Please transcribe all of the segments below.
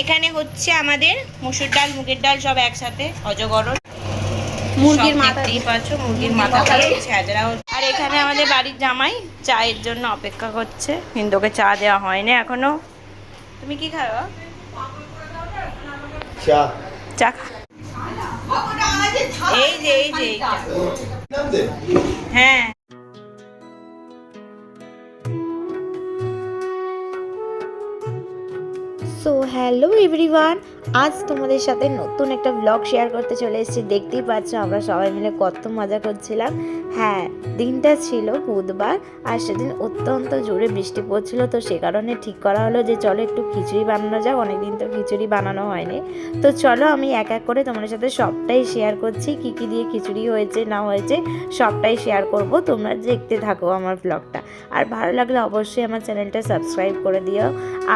এখানে হচ্ছে আমাদের মুসুর ডাল মুগের ডাল সব একসাথে অজগর মুরগির সব মাথা। দেখতেই পাচ্ছ মুরগির মাথা ছেঁচড়া আর এখানে আমাদের বাড়ির জামাই চায়ের জন্য অপেক্ষা করছে। হিন্দুকে চা দেওয়া হয়নি এখনও। তুমি কি খাও? চা। চা খা। এই যে এই যে হ্যাঁ। সো হ্যালো এভরিওয়ান আজ তোমাদের সাথে নতুন একটা ব্লগ শেয়ার করতে চলে এসেছি। দেখতেই পাচ্ছ, আমরা সবাই মিলে কত মজা করছিলাম। হ্যাঁ দিনটা ছিল বুধবার আর সেদিন অত্যন্ত জোরে বৃষ্টি পড়ছিল। তো সে কারণে ঠিক করা হলো যে, চলো একটু খিচুড়ি বানানো যাক। অনেকদিন তো খিচুড়ি বানানো হয়নি। তো চলো আমি এক এক করে তোমাদের সাথে সবটাই শেয়ার করছি। কি কি দিয়ে খিচুড়ি হয়েছে, না হয়েছে, সবটাই শেয়ার করব। তোমরা দেখতে থাকো আমার ব্লগটা আর ভালো লাগলে অবশ্যই আমার চ্যানেলটা সাবস্ক্রাইব করে দিও।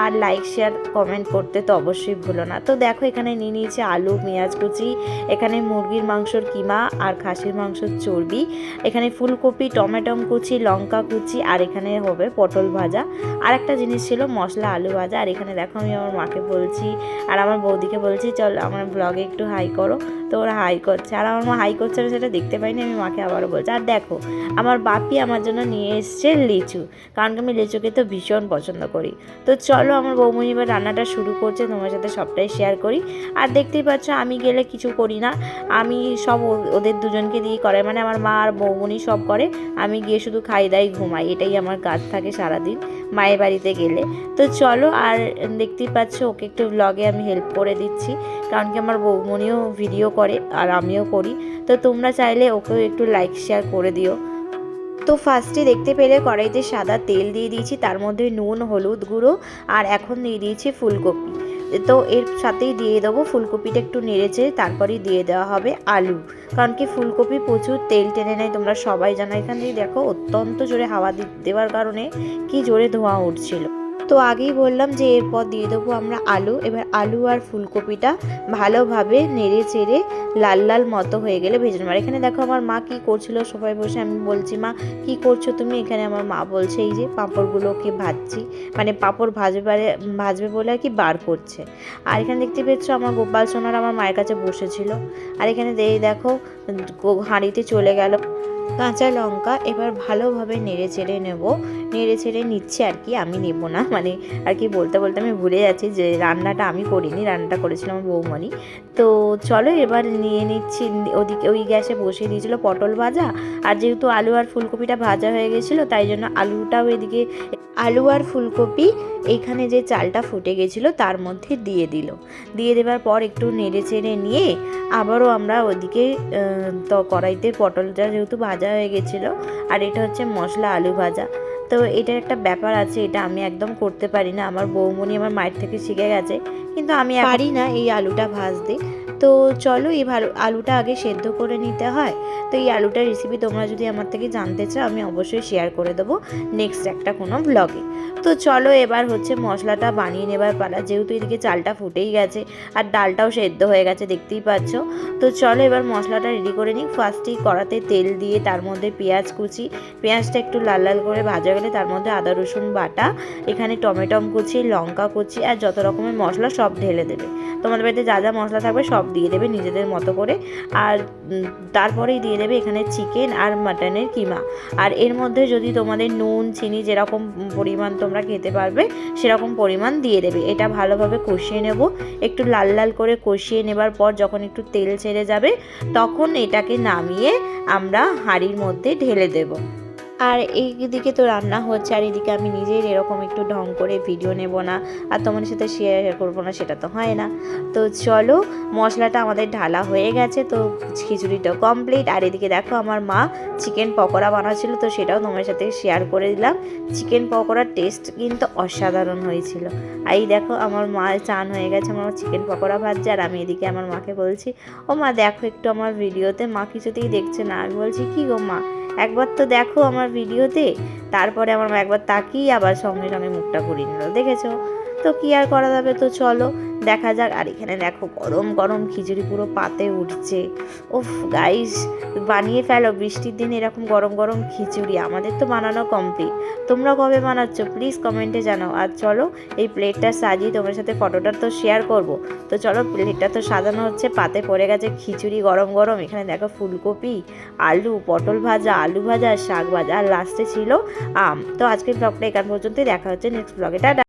আর লাইক শেয়ার কমেন্ট করতে তো অবশ্যই ভুলো না। তো দেখো, এখানে নিয়ে নিয়েছি আলু, পেঁয়াজ কুচি, এখানে মুরগির মাংসর কিমা আর খাসির মাংসর চর্বি। এখানে ফুলকপি, টমেটম কুচি, লঙ্কা কুচি, আর এখানে হবে পটল ভাজা। আর একটা জিনিস ছিল মশলা আলু ভাজা। আর এখানে দেখো, আমি আমার মাকে বলছি আর আমার বৌদিকে বলছি, চল আমার ব্লগে একটু হাই করো। তো ওরা হাই করছে। আর আমার মা হাই করছে না সেটা দেখতে পাইনি, আমি মাকে আবারও বলছি, আর দেখো, আমার বাপি আমার জন্য নিয়ে এসছে লিচু, কারণ আমি লিচু খেতে ভীষণ পছন্দ করি। তো চলো আমার বৌমনি এবার রান্নাটা শুরু করছে, তোমার সাথে সবটাই শেয়ার করি। আর দেখতেই পাচ্ছ, আমি গেলে কিছু করি না, আমি সব ওদের দুজনকে দিয়ে করে মানে আমার মা আর বৌমনি সব করে, আমি গিয়ে শুধু খাই দাই ঘুমাই, এটাই আমার কাজ থাকে সারাদিন। মায়ের বাড়িতে গেলে। তো চলো, আর দেখতেই পাচ্ছ, ওকে একটু ব্লগে আমি হেল্প করে দিচ্ছি। কারণ কি আমার বৌমনিও ভিডিও করে, আর আমিও করি। তো তোমরা চাইলে ওকেও একটু লাইক শেয়ার করে দিও। তো ফার্স্টে দেখতে পেলে কড়াইতে সাদা তেল দিয়ে দিয়েছি, তার মধ্যে নুন, হলুদ গুঁড়ো, আর এখন দিয়ে দিয়েছি ফুলকপি। তো এর সাথেই দিয়ে দেবো। ফুলকপিটা একটু নেড়েছে তারপরেই দিয়ে দেওয়া হবে আলু। কারণ কি ফুলকপি প্রচুর তেল টেনে নেয়, তোমরা সবাই জানো। এখান থেকে দেখো অত্যন্ত জোরে হাওয়া দেওয়ার কারণে কি জোরে ধোঁয়া উঠছিল। তো আগেই বললাম যে এরপর দিয়ে দেবো আমরা আলু। এবার আলু আর ফুলকপিটা ভালোভাবে নেড়ে চেড়ে লাল লাল মতো হয়ে গেলে ভেজে নেব। এখানে দেখো আমার মা কি করছিল, সবাই বসে আমি বলছি, মা, কি করছ তুমি? এখানে আমার মা বলছে, এই যে পাঁপড়গুলোকে ভাজছি। মানে পাঁপড় ভাজবে ভাজবে বলে আর কি বার করছে। আর এখানে দেখতে পেয়েছ আমার গোপাল সোনার আমার মায়ের কাছে বসেছিল। আর এখানে দেখো হাঁড়িতে চলে গেল কাঁচা লঙ্কা। এবার ভালোভাবে নেড়ে চেড়ে নেব। নেড়ে ছেড়ে নিচ্ছে আর কি, আমি নেব না। মানে আর কি বলতে বলতে আমি ভুলে যাচ্ছি যে রান্নাটা আমি করিনি, রান্নাটা করেছিলাম আমার বৌমণি। তো চলো এবার নিয়ে নিচ্ছি, ওদিকে ওই গ্যাসে বসিয়ে দিয়েছিল পটল ভাজা। আর যেহেতু আলু আর ফুলকপিটা ভাজা হয়ে গেছিল, তাই জন্য আলুটাও এদিকে, আলু আর ফুলকপি এইখানে যে চালটা ফুটে গেছিল তার মধ্যে দিয়ে দিল। দিয়ে দেওয়ার পর একটু নেড়ে চেড়ে নিয়ে আবারও আমরা ওদিকে তো, কড়াইতে পটলটা যেহেতু ভাজা হয়ে গেছিল, আর এটা হচ্ছে মশলা আলু ভাজা। তো এটার একটা ব্যাপার আছে, এটা আমি একদম করতে পারি না। আমার বৌমনি আমার মায়ের থেকে শিখে গেছে। কিন্তু আমি পারি না এই আলুটা ভাজতে। তো চলো এই ভালো আলুটা আগে সেদ্ধ করে নিতে হয়। তো এই আলুটার রেসিপি তোমরা যদি আমার থেকে জানতে চাও, আমি অবশ্যই শেয়ার করে দেবো নেক্সট একটা কোনো ব্লগে তো চলো এবার হচ্ছে মশলাটা বানিয়ে নেবার পালা, যেহেতু এদিকে চালটা ফুটেই গেছে আর ডালটাও সেদ্ধ হয়ে গেছে, দেখতেই পাচ্ছ। তো চলো এবার মশলাটা রেডি করে নিই। ফার্স্টেই কড়াতে তেল দিয়ে তার মধ্যে পেঁয়াজ কুচি, পেঁয়াজটা একটু লাল লাল করে ভাজা গেলে তার মধ্যে আদা, রসুন বাটা, এখানে টমেটম কুচি, লঙ্কা কুচি আর যত রকমের মশলা সব ঢেলে দেবে। তোমাদের বাড়িতে যা যা মশলা থাকবে সব দিয়ে দেবে নিজেদের মতো করে। আর তারপরেই দিয়ে দেবে এখানে চিকেন আর মাটনের কিমা। আর এর মধ্যে যদি তোমাদের নুন, চিনি যেরকম পরিমাণ তোমরা খেতে পারবে, সেরকম পরিমাণ দিয়ে দেবে। এটা ভালোভাবে কষিয়ে নেব। একটু লাল লাল করে কষিয়ে নেবার পর যখন একটু তেল ছেড়ে যাবে, তখন এটাকে নামিয়ে আমরা হাঁড়ির মধ্যে ঢেলে দেবো। আর এই দিকে তো রান্না হচ্ছে, আর এদিকে আমি নিজেই এরকম একটু ঢং করে ভিডিও নেব না, আর তোমাদের সাথে শেয়ার করব না, সেটা তো হয় না। তো চলো, মশলাটা আমাদের ঢালা হয়ে গেছে, তো খিচুড়িটা কমপ্লিট আর এদিকে দেখো আমার মা চিকেন পকোড়া বানাচ্ছিল, তো সেটাও তোমার সাথে শেয়ার করে দিলাম। চিকেন পকোড়ার টেস্ট কিন্তু অসাধারণ হয়েছিল। আর এই দেখো আমার মা চান হয়ে গেছে, আমার চিকেন পকোড়া ভাজছে, আর আমি এদিকে আমার মাকে বলছি, ও মা, দেখো একটু আমার ভিডিওতে মা কিছুতেই দেখছে না। আমি বলছি, কি গো মা? একবার তো দেখো আমার ভিডিওতে তারপরে আমার একবার তাকিয়ে আবার সঙ্গে সঙ্গে মুখটা ঘুরিয়ে নিল। দেখেছ? তো কি আর করা যাবে? তো চলো। দেখা যাক। আর এখানে দেখো, গরম গরম খিচুড়ি পুরো পাতে উঠছে। উফ গাইস বানিয়ে ফেলো। বৃষ্টির দিন এরকম গরম গরম খিচুড়ি। আমাদের তো বানানো কমপ্লিট তোমরা কবে বানাচ্ছ? প্লিজ কমেন্টে জানাও। আর চলো, এই প্লেটটা সাজিয়ে তোমার সাথে ফটোটা তো শেয়ার করব। তো চলো প্লেটটা তো সাজানো হচ্ছে। পাতে পড়ে গেছে খিচুড়ি গরম গরম। এখানে দেখো ফুলকপি, আলু, পটল ভাজা, আলু ভাজা, শাক ভাজা। আর লাস্টে ছিল আম। তো আজকের ব্লগটা এখান পর্যন্তই। দেখা হচ্ছে নেক্সট ব্লগে টাটা।